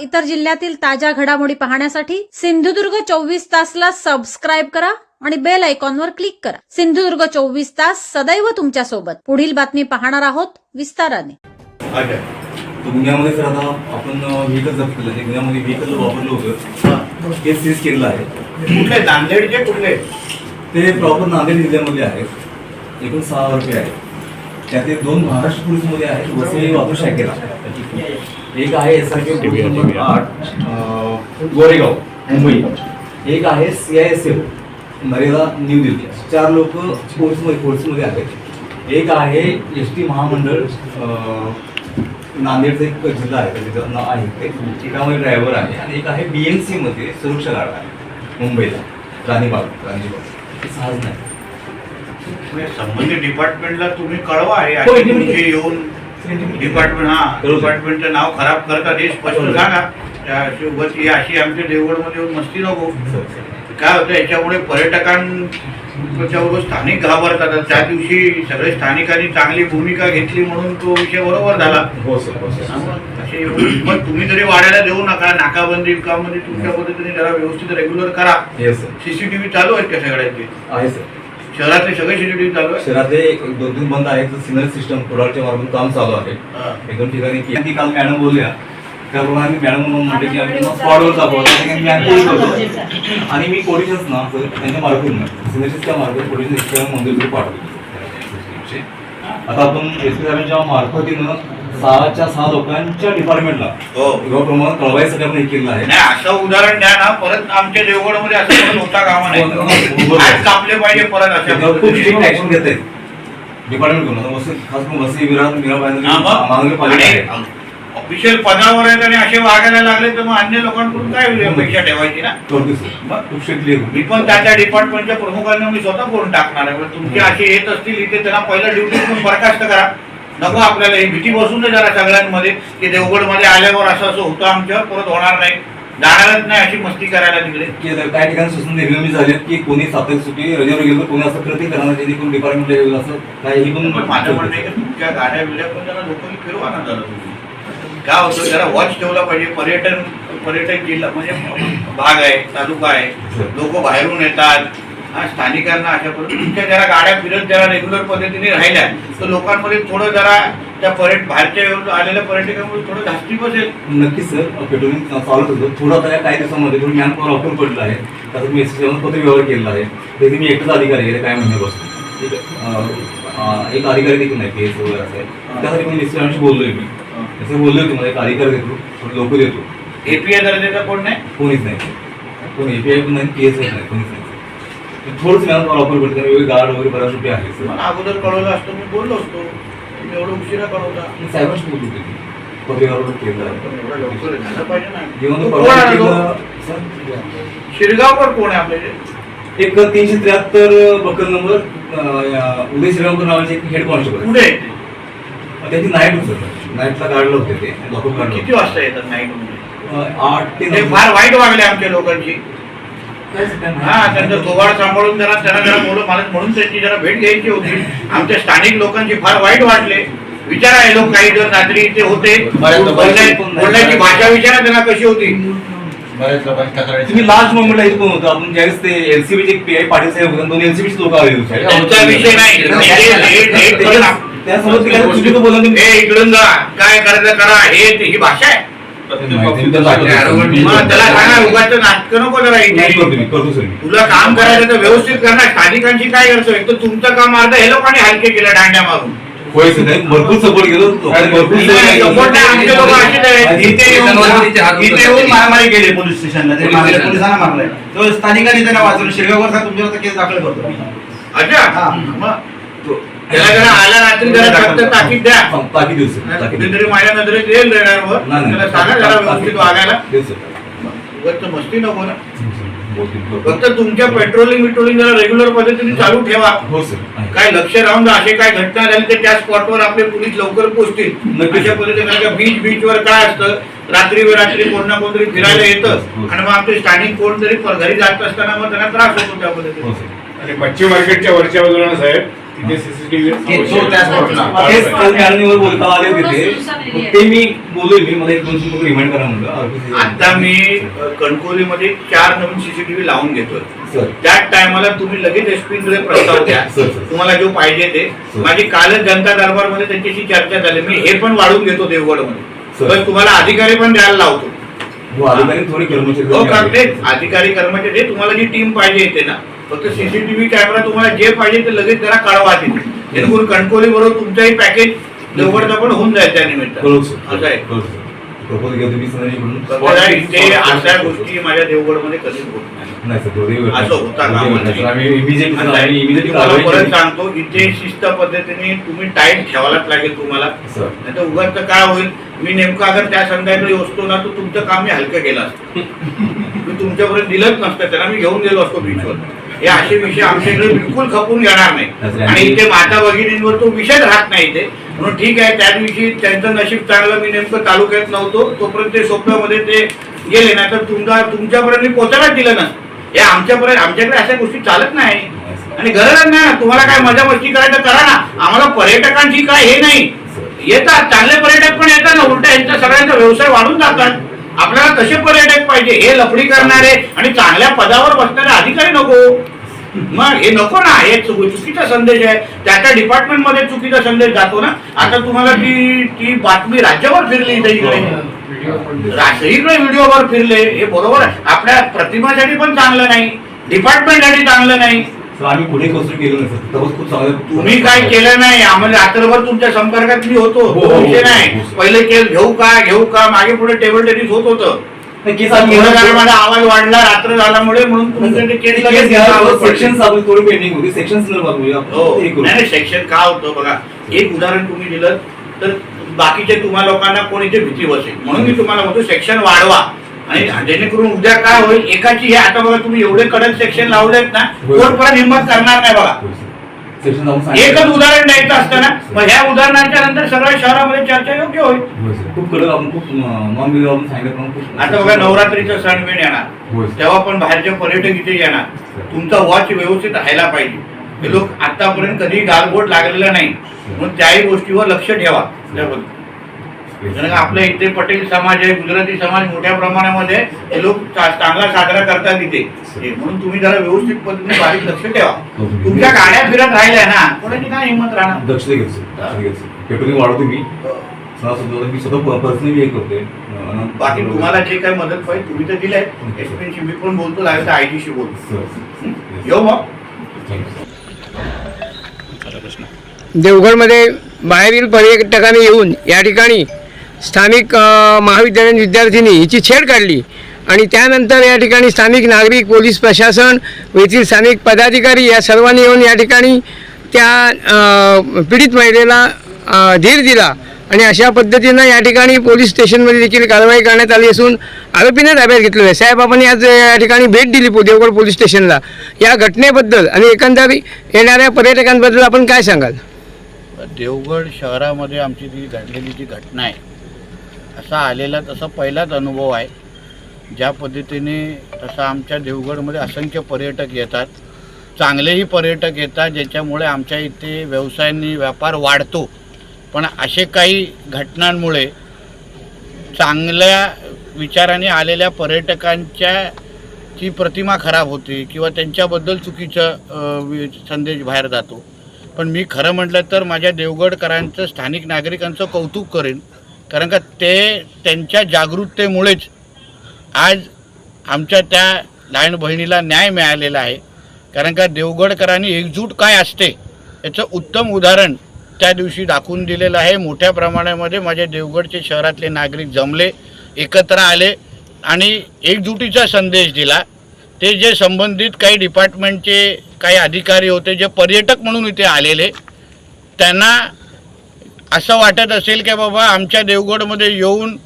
इतर जिल्ह्यातील ताज्या घडामोडी पाहण्यासाठी सिंधुदुर्ग चोवीस तासला सबस्क्राईब करा आणि बेल आयकॉनवर क्लिक करा. सिंधुदुर्ग चोवीस तास सदैव तुमच्यासोबत पुढील बातमी पाहणार आहोत विस्ताराने. गुन्ह्यामध्ये सर आता आपण व्हेकल जप्त केलं. गुन्ह्यामध्ये व्हेकल वापरलं होतं ते सीज केलेलं आहे. कुठले नांदेडचे कुठले ते प्रॉपर नांदेड जिल्ह्यामध्ये आहेत. एकूण सहा रुपये आहेत. त्यातले दोन महाराष्ट्र पोलीसमध्ये आहेत. वसई वापरू शाखेला एक आहे एस आर पी नंबर आठ गोरेगाव मुंबई. एक आहे सी आय एस एफ नरेगा न्यू दिल्ली चार लोक पोलीसमध्ये पोलीसमध्ये आहेत. एक आहे एस टी महामंडळ नांदेडचा एक जिल्हा आहे त्याचं नाव आहे ते. त्यामध्ये ड्रायव्हर आहे. आणि एक आहे बी एम सी मध्ये सुरक्षा गार्ड आहे मुंबईला. राणीबाग राणीबाग. हे सहाच नाही. म्हणजे संबंधित डिपार्टमेंटला तुम्ही कळवा आहे. हो, येऊन डिपार्टमेंट हा. डिपार्टमेंटचं नाव खराब करतात हे स्पष्ट कळवतो. सांगा. ही अशी आमच्या देवगडमध्ये येऊन मस्ती नको. काय होतं याच्यामुळे पर्यटकांच्याबरोबर स्थानिक घाबरतात. आणि त्या दिवशी सगळे स्थानिकांनी चांगली भूमिका घेतली म्हणून तो विषय बरोबर झाला. हो सर हो असे मग तुम्ही तरी वाढायला देऊ नका. नाकाबंदी कामध्ये तुमच्या पद्धतीने जरा व्यवस्थित रेग्युलर करा. सीसीटीव्ही चालू आहेत का सगळ्यांचे? आहे सर. शहरातले सगळे सीसीटीव्ही चालू आहेत शहरातले एक दोन तीन बंद आहेत सिग्नल सिस्टम कोडाळच्या मार्फत काम चालू आहे. एक दोन ठिकाणी की काल मॅडम बोलल्या. त्याप्रमाणे आम्ही मॅडम म्हणून म्हणते की आम्ही स्पॉटवर दाखवतो मी आणि मी कोडिशन्स ना त्यांच्या मार्फत सिग्नेचरच्या मार्फत कोडिशन सिस्टम मंजुरी पाठवतो आता आपण एस पी साहेबांच्या मार्फतीनं सहाच्या सहा लोकांच्या डिपार्टमेंटला हो. प्रमाण कळवायसाठी आपण हे केलं आहे. नाही असं उदाहरण द्या ना परत आमच्या देवगडमध्ये असं परत होता कामा हो, हो, नाही बरोबर. आज कापले पाहिजे परत अशा खूप. स्ट्रिक्ट ऍक्शन घेत. आहेत डिपार्टमेंट वसई खास करून वसई विरार मीरा हा, आहे. ऑफिशियल पदावर आहेत आणि असे वागायला लागले तर मग अन्य लोकांकडून काय अपेक्षा ठेवायची ना? खूप स्ट्रिक्टली मी पण त्या त्या डिपार्टमेंटच्या प्रमुखांना मी स्वतः फोन टाकणार आहे. तुमचे असे येत असतील इथे त्यांना पहिलं ड्युटी बरखास्त करा. नको आपल्याला ही भीती बसून दे जरा सगळ्यांमध्ये की देवगडमध्ये आल्यावर असं असं होतं आमच्यावर परत होणार नाही. जाणारच नाही अशी मस्ती करायला तिकडे. काही ठिकाणी सूचना निर्गमी झाली की कोणी साप्ताहिक सुट्टी रजेवर गेलं कोणी असं कृती करणार जेणेकरून डिपार्टमेंटला येईल असं काही पण पण माझं म्हणणं आहे की तुमच्या गाड्या बिड्या पण जरा लोकांनी फिरवा ना तुम्ही. काय होतं जरा वॉच ठेवला पाहिजे. पर्यटन पर्यटन जिल्हा म्हणजे भाग आहे तालुका आहे. लोक बाहेरून येतात. हा स्थानिकांना अशा पद्धतीने तुमच्या जरा गाड्या फिरत जरा रेग्युलर पद्धतीने राहिल्या. तर लोकांमध्ये थोडं जरा त्या पर्यट बाहेरच्या आलेल्या पर्यटकांमध्ये थोडं धास्ती बसेल. नक्कीच सर. पेट्रोलिंग चालत होतं. थोडं आता काही दिवसामध्ये थोडं मॅन पॉवर ऑफर पडलं आहे. त्याचा मी एस पत्र व्यवहार केलेला आहे. त्याचे मी एकटाच अधिकारी आहे काय महिन्यापासून एक अधिकारी देखील नाही एस वगैरे असं आहे. त्यासाठी मी मिस्टरांशी बोललोय मी. तसं बोललोय तुम्हाला एक अधिकारी देतो थोडे लोक देतो एपीआय दर्जाचा कोण नाही? कोणीच नाही. कोणी एपीआय पण नाही एस नाही कोणीच नाही. थोडंच ऑफर वेगळे गार्ड वगैरे बऱ्याच रुपये आहे मला अगोदर कळवलं असतं मी बोललो असतो. तुम्ही एवढं उशिरा मी होते. केलं. एवढं लवकर झालं पाहिजे ना. जेव्हा तो कोण परवा आहे तो? केलं, सर, शिरगावकर कोण आहे आपल्याकडे एक तीनशे त्र्याहत्तर बक्कल नंबर अं, उदय श्रीरामकर नावाचे एक हेड कॉन्स्टेबल पुढे त्याची नाईट होतं नाईटला काढलं होते ते. लॉकअप काढलं किती वाजता येतात नाही होतं. अं, आठ ते ते नऊ. फार वाईट वागले आमच्या लोकांची. हा त्यांचं. थोबाड सांभाळून जरा त्यांना जरा बोलून मला म्हणून त्यांची जरा भेट घ्यायची होती. आमच्या स्थानिक लोकांची फार वाईट वाटले. विचारा हे लोक काही जर रात्री इथे होते. बोलण्याची भाषा विचारा त्यांना कशी होती. बऱ्याच लोकांची तक्रार तुम्ही लास्ट मोमेंटला कोण होतं. आपण ज्यावेळेस ते एलसीबीचे पी आय पाटील साहेब होते दोन एलसीबीचे लोक आले होते. त्यांचा विषय नाही. त्यासोबत हे इकडून जा. काय करायचं करा. हे ते- ही भाषा आहे. तुला काम करायचं तर व्यवस्थित करणार स्थानिकांची काय करतो? एक तर तुमचं काम अर्ध हे लोकांनी हलके केलं दांड्या मारून. भरपूर सपोर्ट केलो भरपूर नाही, आमचे लोक. इथे येऊन मारामारी केली पोलीस स्टेशनला पोलिसांना मारलंय तो स्थानिकांनी त्यांना वाचवलं. शिरगावकर तुमच्यावर केस दाखल करतो. अच्छा. त्याला जरा आला रात्री जरा फक्त ताकीद द्या ताकीद देऊ सर ताकीद देऊ. कुठेतरी माझ्या नजरेत येईल रेडारवर नाही, नाही. त्याला सांगा जरा व्यवस्थित वागायला देऊ सर उगाच मस्ती नको ना बोलतील. फक्त तुमच्या पेट्रोलिंग बिट्रोलिंग जरा रेग्युलर पद्धतीने चालू ठेवा हो सर आहे. काय लक्ष राहून जर असे काय घटना झाली तर त्या स्पॉटवर आपले पोलीस लवकर पोहोचतील नक्कीच. अशा पद्धतीने कारण का बीच बीच वर काय असतं रात्री रात्री कोण ना कोणतरी फिरायला येतं हो. आणि मग आपले स्थानिक कोणतरी पर- घरी जात असताना मग त्यांना त्रास होतो त्या हो पद्धतीने सर आणि मच्छी मार्केटच्या वरच्या बाजूला ना साहेब तिथे सीसीटीव्ही ते बोलता आले मी बोललोय मी मला एक दोन तीन रिमाइंड करा म्हणलं. RPC आता मी अ, कणकवलीमध्ये चार नवीन सीसीटीव्ही लावून घेतोय. त्याच टायमाला तुम्ही लगेच एसपी कडे प्रस्ताव द्या. तुम्हाला जो पाहिजे ते. माझी कालच जनता दरबारमध्ये त्यांच्याशी चर्चा झाली. मी हे पण वाढवून घेतो देवगडमध्ये. तुम्हाला अधिकारी पण द्यायला लावतो. अधिकारी थोडी कर्मचारी हो. अधिकारी कर्मचारी तुम्हाला जी टीम पाहिजे येते ना. फक्त सीसीटीव्ही कॅमेरा तुम्हाला जे पाहिजे ते लगेच त्याला कळवा तिथे. जेणेकरून कणकोली बरोबर तुमचंही पॅकेज पण होऊन जाईल त्या निमित्त असं आहे. प्रपोज घेतो मी सरांकडून कसं आहे, इथे अशा गोष्टी माझ्या देवगडमध्ये कधीच होत नाही. नाही सर दोन्ही वेळ असं होता कामा नाही सर आम्ही इमिजिएट आणि आम्ही इमिजिएट तुम्हाला परत सांगतो इथे शिस्त पद्धतीने तुम्ही टाईम ठेवायलाच लागेल तुम्हाला. सर. नाही तर उगाच काय होईल? मी नेमकं अगर त्या संध्याकाळी असतो ना तर तुमचं काम मी हलकं केलं असतं. मी तुमच्यापर्यंत दिलंच नसतं त्यांना मी घेऊन गेलो असतो बीचवर हे असे विषय आमच्याकडे बिलकुल खपून घेणार नाही. आणि इथे माता भगिनींवर तो विषय राहत नाही इथे. म्हणून ठीक आहे त्या दिवशी त्यांचं नशीब चांगलं मी नेमकं तालुक्यात नव्हतो. तोपर्यंत ते सोप्यामध्ये ते गेले नाही तर तुमचा तुमच्यापर्यंत मी पोचायलाच दिलं ना हे आमच्यापर्यंत आमच्याकडे अशा गोष्टी चालत नाही. आणि गरजच नाही ना तुम्हाला काय मजा मस्ती करायचं करा ना. आम्हाला पर्यटकांची काय हे नाही. येतात चांगले पर्यटक पण येतात ना उलट यांचा सगळ्यांचा व्यवसाय वाढून जातात. आपल्याला कसे पर्यटक पाहिजे? हे लफडी करणारे आणि चांगल्या पदावर बसणारे अधिकारी नको. मग हे नको ना हे चुकीचा संदेश आहे. त्या त्या डिपार्टमेंटमध्ये चुकीचा संदेश जातो ना. आता तुम्हाला ती ती बातमी राज्यावर फिरली इथे इकडे. रा- सगळीकडे व्हिडिओवर फिरले. हे बरोबर आपल्या प्रतिमासाठी पण चांगलं नाही. डिपार्टमेंटसाठी चांगलं नाही. सर आम्ही पुढे कसं केलं नाही सर खूप चांगलं तुम्ही काय केलं नाही आम्हाला रात्रभर तुमच्या संपर्कात मी होतो हो, तो हो, विषय हो, नाही. हो. पहिले केस घेऊ का घेऊ का मागे पुढे टेबल टेनिस होत होतं. आम्ही घेणार- माझा आवाज वाढला रात्र झाल्यामुळे म्हणून तुमच्या ते केस लगेच घ्यावं पडलं. सेक्शन आपण थोडी पेंडिंग होती. सेक्शन हो. नाही सेक्शन का होतं बघा. एक उदाहरण तुम्ही दिलं तर बाकीचे तुम्हा लोकांना कोण इथे भीती बसेल? म्हणून मी तुम्हाला म्हणतो सेक्शन वाढवा. आणि जेणेकरून उद्या काय होईल एकाची हे आता बघा तुम्ही एवढे कडक सेक्शन लावलेत ना. कोण परत हिंमत करणार नाही बघा. एकच उदाहरण द्यायचं असतं ना मग ह्या उदाहरणाच्या नंतर सगळ्या शहरामध्ये चर्चा योग्य होईल. खूप कडक आपण खूप नॉन सांगितलं पण आता बघा नवरात्रीचा सण बिण येणार. तेव्हा पण बाहेरचे पर्यटक इथे येणार. तुमचा वॉच व्यवस्थित राहायला पाहिजे. हे लोक आतापर्यंत कधी गालबोट लागलेला नाही. म्हणून त्याही गोष्टीवर लक्ष ठेवा. त्याबद्दल. कारण का आपल्या इथे पटेल समाज आहे गुजराती समाज मोठ्या प्रमाणामध्ये हे लोक चांगला साजरा करतात इथे. हे म्हणून तुम्ही जरा व्यवस्थित पद्धतीने बारीक लक्ष ठेवा. तुमच्या गाड्या फिरत राहिल्या ना कोणाची काय हिंमत राहणार? दक्ष पेट्रोलिंग वाढवतो मी. स्वतः मी स्वतः पर्सनली हे करते बाकी तुम्हाला जे काही मदत पाहिजे तुम्ही तर दिलंय. एसपीशी मी पण बोलतो लागेल तर आयटीशी बोलतो. येऊ मग. देवगडमध्ये बाहेरील पर्यटकांनी येऊन या ठिकाणी स्थानिक महाविद्यालयीन विद्यार्थिनी हिची छेड काढली आणि त्यानंतर या ठिकाणी स्थानिक नागरिक पोलीस प्रशासन व येथील स्थानिक पदाधिकारी या सर्वांनी येऊन या ठिकाणी त्या पीडित महिलेला धीर दिला आणि अशा पद्धतीनं या ठिकाणी पोलीस स्टेशनमध्ये देखील कारवाई करण्यात आली असून आरोपीने ताब्यात घेतलेलं आहे. साहेब आज या ठिकाणी भेट दिली देवगड पोलीस स्टेशनला. या घटनेबद्दल आणि एकंदरीत येणाऱ्या पर्यटकांबद्दल आपण काय सांगाल? देवगड शहरामध्ये आमची जी घडलेली जी घटना आहे असा आलेला तसा पहिलाच अनुभव आहे. ज्या पद्धतीने तसा आमच्या देवगडमध्ये असंख्य पर्यटक येतात. चांगलेही पर्यटक येतात ज्याच्यामुळे आमच्या इथे व्यवसायांनी व्यापार वाढतो. पण असे काही घटनांमुळे चांगल्या विचाराने आलेल्या पर्यटकांच्या ची प्रतिमा खराब होते किंवा त्यांच्याबद्दल चुकीचं संदेश बाहेर जातो. पण मी खरं म्हटलं तर माझ्या देवगडकरांचं स्थानिक नागरिकांचं कौतुक करेन. कारण का ते त्यांच्या जागरूकतेमुळेच आज आमच्या त्या लहान बहिणीला न्याय मिळालेला आहे. कारण का देवगडकरांनी एकजूट काय असते याचं उत्तम उदाहरण त्या दिवशी दाखवून दिलेलं आहे. मोठ्या प्रमाणामध्ये माझ्या देवगडचे शहरातले नागरिक जमले एकत्र आले आणि एकजुटीचा संदेश दिला. ते जे संबंधित काही डिपार्टमेंटचे काही अधिकारी होते जे पर्यटक म्हणून इथे आलेले त्यांना असं वाटत असेल की बाबा आमच्या देवगडमध्ये येऊन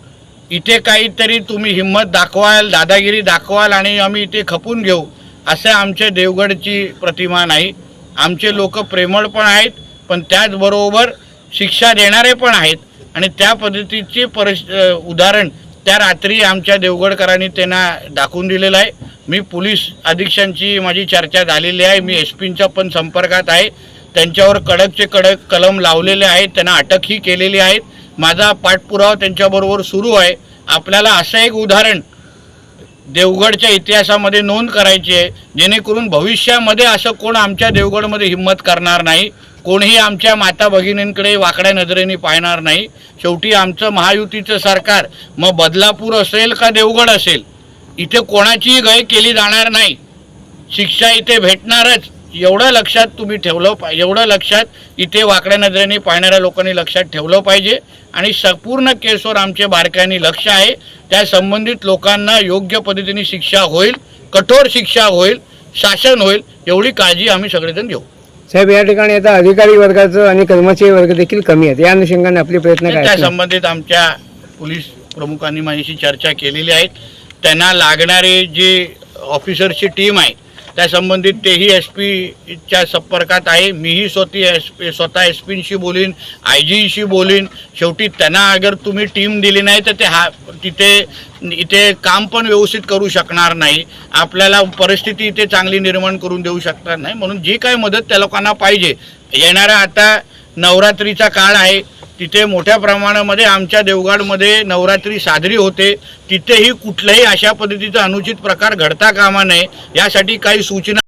इथे काहीतरी तुम्ही हिंमत दाखवाल दादागिरी दाखवाल आणि आम्ही इथे खपून घेऊ असं आमच्या देवगडची प्रतिमा नाही. आमचे लोक प्रेमळ पण आहेत पण त्याचबरोबर शिक्षा देणारे पण आहेत. आणि त्या पद्धतीचे परिस उदाहरण त्या रात्री आमच्या देवगडकरांनी त्यांना दाखवून दिलेलं आहे. मी पोलीस अधीक्षांची माझी चर्चा झालेली आहे मी एस पींच्या पण संपर्कात आहे. त्यांच्यावर कडकचे कडक कलम लावलेले आहेत त्यांना अटकही केलेली आहेत. माझा पाठपुरावा त्यांच्याबरोबर सुरू आहे. आपल्याला असं एक उदाहरण देवगडच्या इतिहासामध्ये नोंद करायची आहे जेणेकरून भविष्यामध्ये असं कोण आमच्या देवगडमध्ये हिंमत करणार नाही कोणीही आमच्या माता भगिनींकडे वाकड्या नजरेने पाहणार नाही. शेवटी आमचं महायुतीचं सरकार मग बदलापूर असेल का देवगड असेल? इथे कोणाचीही गय केली जाणार नाही. शिक्षा इथे भेटणारच. एवढं लक्षात तुम्ही ठेवलं पाहिजे एवढं लक्षात इथे वाकड्या नजरेने पाहणाऱ्या लोकांनी लक्षात ठेवलं पाहिजे. आणि संपूर्ण केसवर आमचे बारकाईने लक्ष आहे. त्या संबंधित लोकांना योग्य पद्धतीने शिक्षा होईल कठोर शिक्षा होईल शासन होईल एवढी काळजी आम्ही सगळेजण घेऊ. साहेब या ठिकाणी आता अधिकारी वर्गाचं आणि कर्मचारी वर्ग देखील कमी आहेत. या अनुषंगाने आपले प्रयत्न काय त्या? संबंधित आमच्या पोलीस प्रमुखांनी माझ्याशी चर्चा केलेली आहे. त्यांना लागणारे जे ऑफिसरची टीम आहे त्या संबंधित तेही एस पीच्या संपर्कात आहे. मीही स्वतः एस पी स्वतः एस पींशी बोलीन आय जीशी बोलीन. शेवटी त्यांना अगर तुम्ही टीम दिली नाही तर ते हा तिथे इथे काम पण व्यवस्थित करू शकणार नाही. आपल्याला परिस्थिती इथे चांगली निर्माण करून देऊ शकणार नाही. म्हणून जी काय मदत त्या लोकांना पाहिजे. येणारा आता नवरात्रीचा काळ आहे. तिथे मोठ्या प्रमाणामध्ये आमच्या देवगडमध्ये नवरात्री साजरी होते. तिथेही कुठल्याही अशा पद्धतीचा अनुचित प्रकार घडता कामा नये. यासाठी काही सूचना